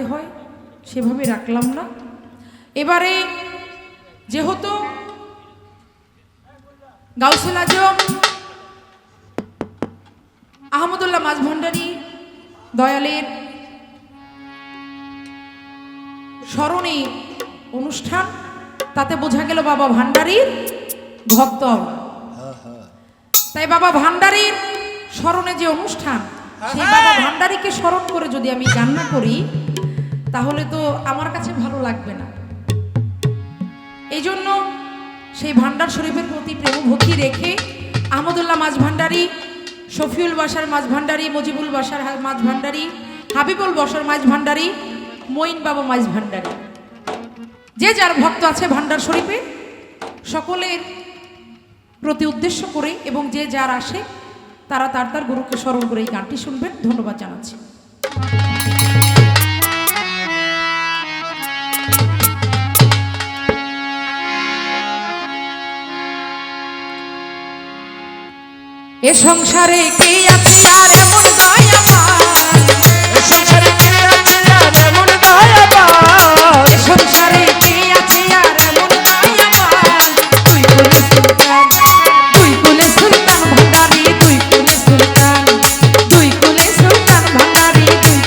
রাখতে হয় সেভাবে রাখলাম না। এবারে যেহেতু গাউসুল আজম আহমদুল্লাহ মাঝ ভান্ডারী দয়ালের স্মরণে অনুষ্ঠান তাতে বোঝা গেল বাবা ভান্ডারীর ভক্ত তাই বাবা ভান্ডারীর স্মরণে যে অনুষ্ঠান সেই বাবা ভান্ডারীকে স্মরণ করে যদি আমি গান না করি তাহলে তো আমার কাছে ভালো লাগবে না। এই জন্য সেই ভান্ডার শরীফের প্রতি প্রেম ভক্তি রেখে আহমদুল্লাহ মাছ ভান্ডারী শফিউল বাসার মাঝ ভান্ডারী মজিবুল বাসার মাছ ভান্ডারী হাবিবুল বসার মাছ ভান্ডারী মঈন বাবা মাছ ভান্ডারী যে যার ভক্ত আছে ভান্ডার শরীফে, সকলের প্রতি উদ্দেশ্য করে এবং যে যার আসে, তারা তার তার গুরুকে স্মরণ করে এই গানটি শুনবেন। ধন্যবাদ জানাচ্ছি। এ সংসারে কে আছে আর এমন দয়াবান এ সংসারে কে আছে আর এমন দয়াবান এ সংসারে কে আছে আর এমন দয়াবান তুই কোন সুলতান? তুই কোন সুলতান ভান্ডারি? তুই কোন সুলতান? তুই কোন সুলতান ভান্ডারি? তুই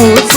Oh.